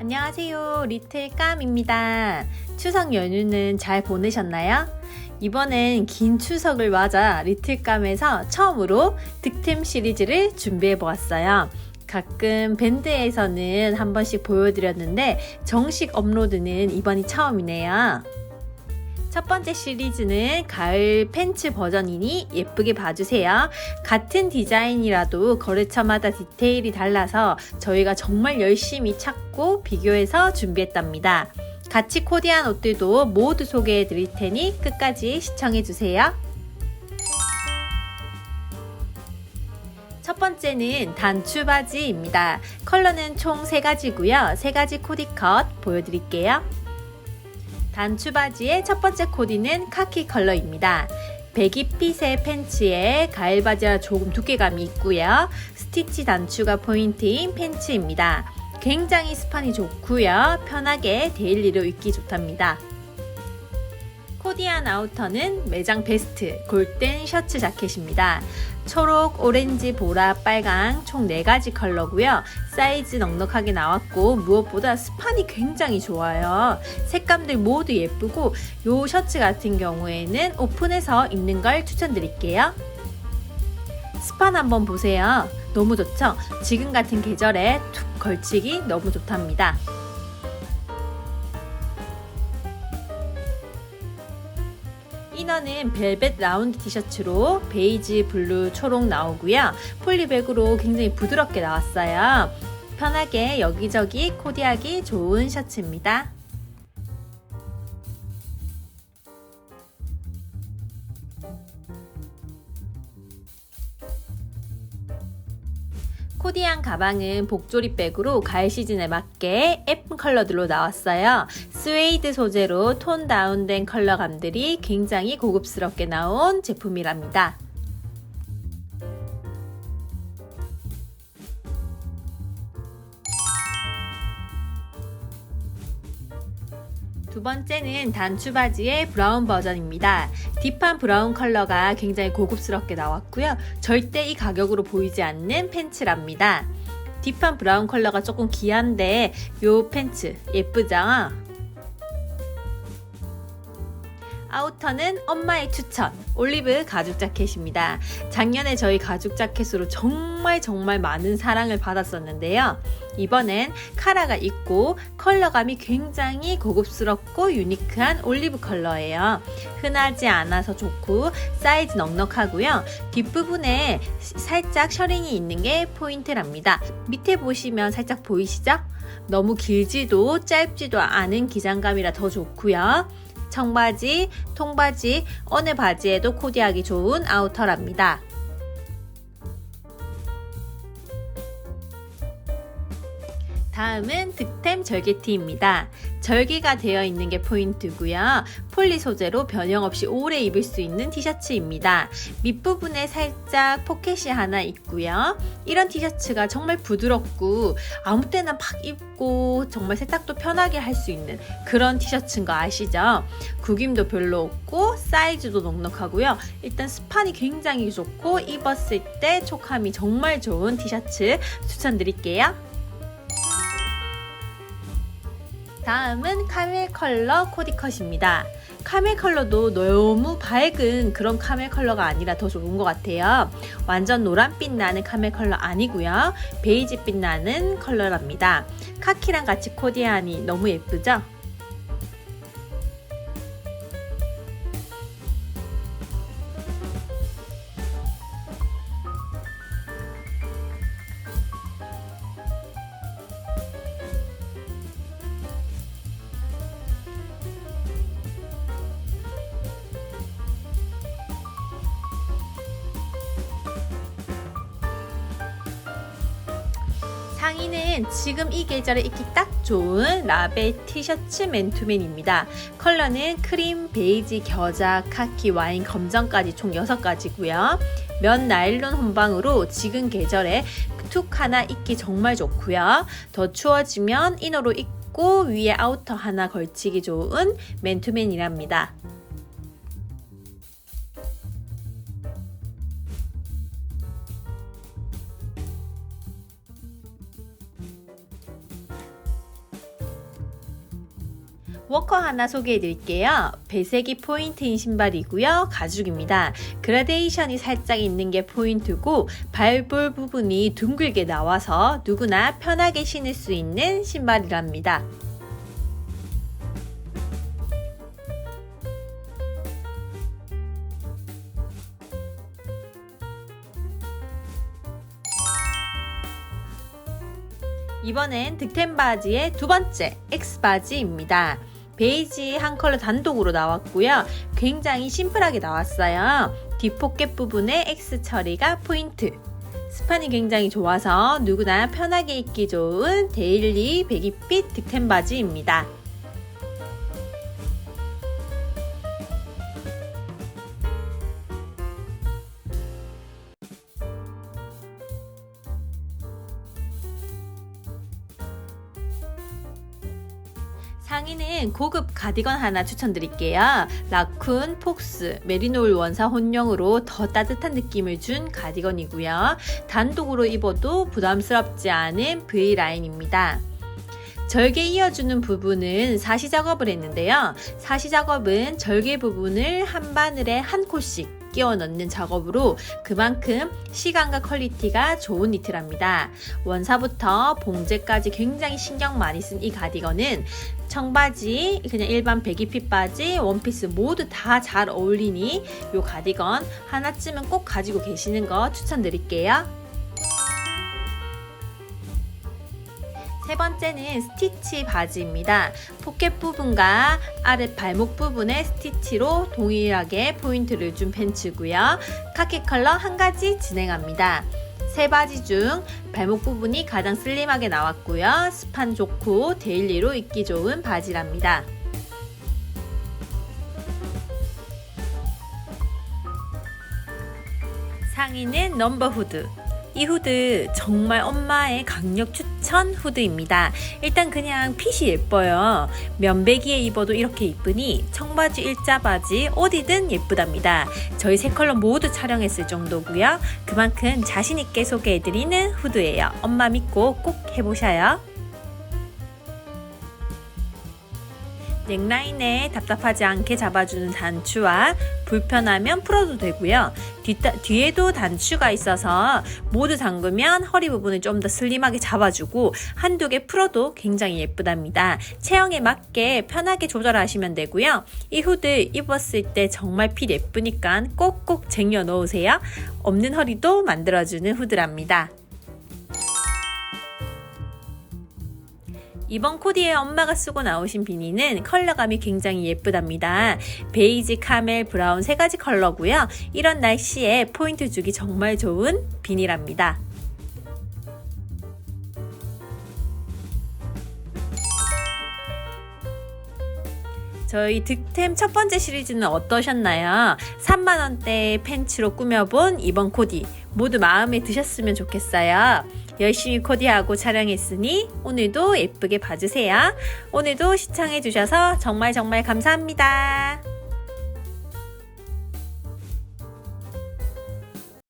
안녕하세요. 리틀감입니다. 추석 연휴는 잘 보내셨나요? 이번엔 긴 추석을 맞아 리틀감에서 처음으로 득템 시리즈를 준비해 보았어요. 가끔 밴드에서는 한 번씩 보여드렸는데 정식 업로드는 이번이 처음이네요. 첫 번째 시리즈는 가을 팬츠 버전이니 예쁘게 봐주세요. 같은 디자인이라도 거래처마다 디테일이 달라서 저희가 정말 열심히 찾고 비교해서 준비했답니다. 같이 코디한 옷들도 모두 소개해 드릴 테니 끝까지 시청해 주세요. 첫 번째는 단추 바지입니다. 컬러는 총 3가지고요. 3가지 코디 컷 보여드릴게요. 단추 바지의 첫 번째 코디는 카키 컬러입니다. 배기 핏의 팬츠에 가을 바지와 조금 두께감이 있고요. 스티치 단추가 포인트인 팬츠입니다. 굉장히 스판이 좋고요. 편하게 데일리로 입기 좋답니다. 코디한 아우터는 매장 베스트 골든 셔츠 자켓입니다. 초록, 오렌지, 보라, 빨강 총 4가지 컬러고요. 사이즈 넉넉하게 나왔고 무엇보다 스판이 굉장히 좋아요. 색감들 모두 예쁘고 이 셔츠 같은 경우에는 오픈해서 입는 걸 추천드릴게요. 스판 한번 보세요. 너무 좋죠? 지금 같은 계절에 툭 걸치기 너무 좋답니다. 는 벨벳 라운드 티셔츠로 베이지, 블루, 초록 나오고요. 폴리백으로 굉장히 부드럽게 나왔어요. 편하게 여기저기 코디하기 좋은 셔츠입니다. 코디한 가방은 복조리 백으로 가을 시즌에 맞게 예쁜 컬러들로 나왔어요. 스웨이드 소재로 톤 다운된 컬러감들이 굉장히 고급스럽게 나온 제품이랍니다. 두 번째는 단추 바지의 브라운 버전입니다. 딥한 브라운 컬러가 굉장히 고급스럽게 나왔고요. 절대 이 가격으로 보이지 않는 팬츠랍니다. 딥한 브라운 컬러가 조금 귀한데 이 팬츠 예쁘죠? 아우터는 엄마의 추천 올리브 가죽 자켓입니다. 작년에 저희 가죽 자켓으로 정말 정말 많은 사랑을 받았었는데요. 이번엔 카라가 있고 컬러감이 굉장히 고급스럽고 유니크한 올리브 컬러예요. 흔하지 않아서 좋고 사이즈 넉넉하고요. 뒷부분에 살짝 셔링이 있는 게 포인트랍니다. 밑에 보시면 살짝 보이시죠? 너무 길지도 짧지도 않은 기장감이라 더 좋고요. 청바지, 통바지, 어느 바지에도 코디하기 좋은 아우터랍니다. 다음은 득템 절개티입니다. 절개가 되어 있는 게 포인트고요. 폴리 소재로 변형 없이 오래 입을 수 있는 티셔츠입니다. 밑부분에 살짝 포켓이 하나 있고요. 이런 티셔츠가 정말 부드럽고 아무 때나 막 입고 정말 세탁도 편하게 할 수 있는 그런 티셔츠인 거 아시죠? 구김도 별로 없고 사이즈도 넉넉하고요. 일단 스판이 굉장히 좋고 입었을 때 촉감이 정말 좋은 티셔츠 추천드릴게요. 다음은 카멜 컬러 코디컷입니다. 카멜 컬러도 너무 밝은 그런 카멜 컬러가 아니라 더 좋은 것 같아요. 완전 노란빛 나는 카멜 컬러 아니고요. 베이지빛 나는 컬러랍니다. 카키랑 같이 코디하니 너무 예쁘죠? 상의는 지금 이 계절에 입기 딱 좋은 라베 티셔츠 맨투맨입니다. 컬러는 크림, 베이지, 겨자, 카키, 와인, 검정까지 총 6가지고요. 면 나일론 혼방으로 지금 계절에 툭 하나 입기 정말 좋고요. 더 추워지면 이너로 입고 위에 아우터 하나 걸치기 좋은 맨투맨이랍니다. 워커 하나 소개해 드릴게요. 배색이 포인트인 신발이고요. 가죽입니다. 그라데이션이 살짝 있는 게 포인트고 발볼 부분이 둥글게 나와서 누구나 편하게 신을 수 있는 신발이랍니다. 이번엔 득템 바지의 두 번째 X 바지입니다. 베이지 한 컬러 단독으로 나왔고요. 굉장히 심플하게 나왔어요. 뒷포켓 부분에 X 처리가 포인트. 스판이 굉장히 좋아서 누구나 편하게 입기 좋은 데일리 배기핏 득템 바지입니다. 상의는 고급 가디건 하나 추천드릴게요. 라쿤, 폭스, 메리노울 원사 혼용으로 더 따뜻한 느낌을 준 가디건이고요. 단독으로 입어도 부담스럽지 않은 V라인입니다. 절개 이어주는 부분은 사시 작업을 했는데요. 사시 작업은 절개 부분을 한 바늘에 한 콜씩 끼워 넣는 작업으로 그만큼 시간과 퀄리티가 좋은 니트랍니다. 원사부터 봉제까지 굉장히 신경 많이 쓴 이 가디건은 청바지, 그냥 일반 배기핏 바지, 원피스 모두 다 잘 어울리니 이 가디건 하나쯤은 꼭 가지고 계시는 거 추천드릴게요. 세 번째는 스티치 바지입니다. 포켓 부분과 아래 발목 부분에 스티치로 동일하게 포인트를 준 팬츠고요. 카키 컬러 한 가지 진행합니다. 세 바지 중 발목 부분이 가장 슬림하게 나왔고요. 스판 좋고 데일리로 입기 좋은 바지랍니다. 상의는 넘버 후드. 이 후드 정말 엄마의 강력 추천 후드입니다. 일단 그냥 핏이 예뻐요. 면배기에 입어도 이렇게 이쁘니 청바지, 일자바지 어디든 예쁘답니다. 저희 세 컬러 모두 촬영했을 정도고요. 그만큼 자신있게 소개해드리는 후드예요. 엄마 믿고 꼭 해보셔요. 넥라인에 답답하지 않게 잡아주는 단추와 불편하면 풀어도 되고요. 뒤따, 뒤에도 단추가 있어서 모두 잠그면 허리 부분을 좀 더 슬림하게 잡아주고 한두 개 풀어도 굉장히 예쁘답니다. 체형에 맞게 편하게 조절하시면 되고요. 이 후드 입었을 때 정말 핏 예쁘니까 꼭꼭 쟁여 놓으세요. 없는 허리도 만들어주는 후드랍니다. 이번 코디에 엄마가 쓰고 나오신 비니는 컬러감이 굉장히 예쁘답니다. 베이지, 카멜, 브라운 세 가지 컬러고요. 이런 날씨에 포인트 주기 정말 좋은 비니랍니다. 저희 득템 첫 번째 시리즈는 어떠셨나요? 3만원대 팬츠로 꾸며본 이번 코디 모두 마음에 드셨으면 좋겠어요. 열심히 코디하고 촬영했으니 오늘도 예쁘게 봐주세요. 오늘도 시청해주셔서 정말 정말 감사합니다.